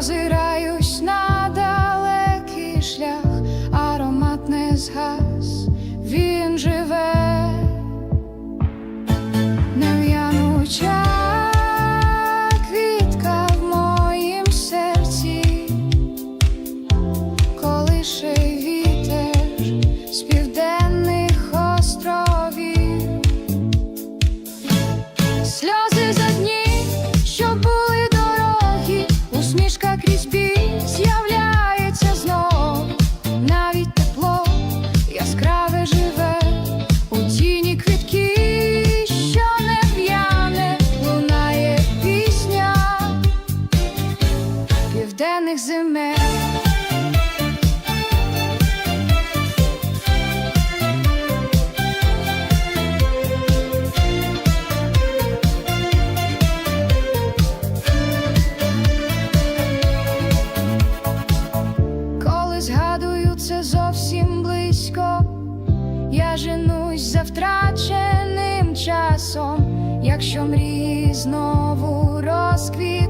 озираюсь на далекий шлях, аромат не згас. Коли згадую зовсім близько, я женусь за втраченим часом, якщо мрій знову розквіт.